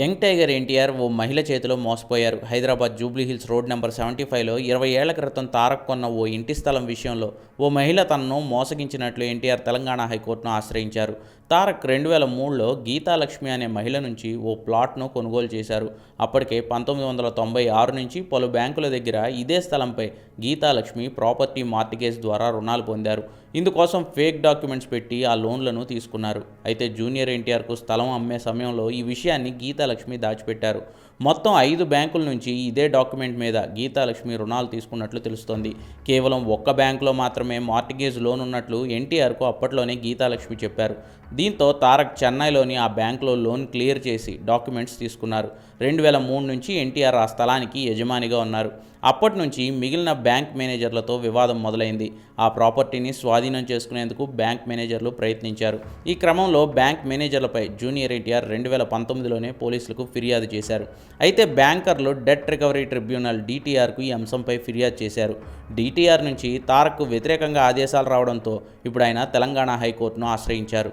Young tiger NTR ఓ మహిళ చేతిలో మోసపోయారు. Hyderabad Jubilee Hills road number seventy ఫైవ్లో ఇరవై ఏళ్ళ క్రితం తారక్ కొన్న ఓ ఇంటి స్థలం విషయంలో ఓ మహిళ తనను మోసగించినట్లు ఎన్టీఆర్ తెలంగాణ హైకోర్టును ఆశ్రయించారు. తారక్ రెండు వేల మూడులో గీతాలక్ష్మి అనే మహిళ నుంచి ఓ ప్లాట్ను కొనుగోలు చేశారు. అప్పటికే పంతొమ్మిది వందల తొంభై ఆరు నుంచి పలు బ్యాంకుల దగ్గర ఇదే స్థలంపై గీతాలక్ష్మి ప్రాపర్టీ మార్టిగేజ్ ద్వారా రుణాలు పొందారు. ఇందుకోసం ఫేక్ డాక్యుమెంట్స్ పెట్టి ఆ లోన్లను తీసుకున్నారు. అయితే జూనియర్ ఎన్టీఆర్కు స్థలం అమ్మే సమయంలో ఈ విషయాన్ని గీతాలక్ష్మి దాచిపెట్టారు. మొత్తం ఐదు బ్యాంకుల నుంచి ఇదే డాక్యుమెంట్ మీద గీతాలక్ష్మి రుణాలు తీసుకున్నట్లు తెలుస్తోంది. కేవలం ఒక్క బ్యాంకులో మాత్రమే మార్టిగేజ్ లోన్ ఉన్నట్లు ఎన్టీఆర్కు అప్పట్లోనే గీతాలక్ష్మి చెప్పారు. దీంతో తారక్ చెన్నైలోని ఆ బ్యాంకులో లోన్ క్లియర్ చేసి డాక్యుమెంట్స్ తీసుకున్నారు. రెండు వేల మూడు నుంచి ఎన్టీఆర్ ఆ స్థలానికి యజమానిగా ఉన్నారు. అప్పటి నుంచి మిగిలిన బ్యాంక్ మేనేజర్లతో వివాదం మొదలైంది. ఆ ప్రాపర్టీని స్వాధీనం చేసుకునేందుకు బ్యాంక్ మేనేజర్లు ప్రయత్నించారు. ఈ క్రమంలో బ్యాంక్ మేనేజర్లపై జూనియర్ ఎన్టీఆర్ రెండు వేల పంతొమ్మిదిలోనే పోలీసులకు ఫిర్యాదు చేశారు. అయితే బ్యాంకర్లు డెట్ రికవరీ ట్రిబ్యునల్ డీటీఆర్కు ఈ అంశంపై ఫిర్యాదు చేశారు. డీటీఆర్ నుంచి తారక్కు వ్యతిరేకంగా ఆదేశాలు రావడంతో ఇప్పుడు ఆయన తెలంగాణ హైకోర్టును ఆశ్రయించారు.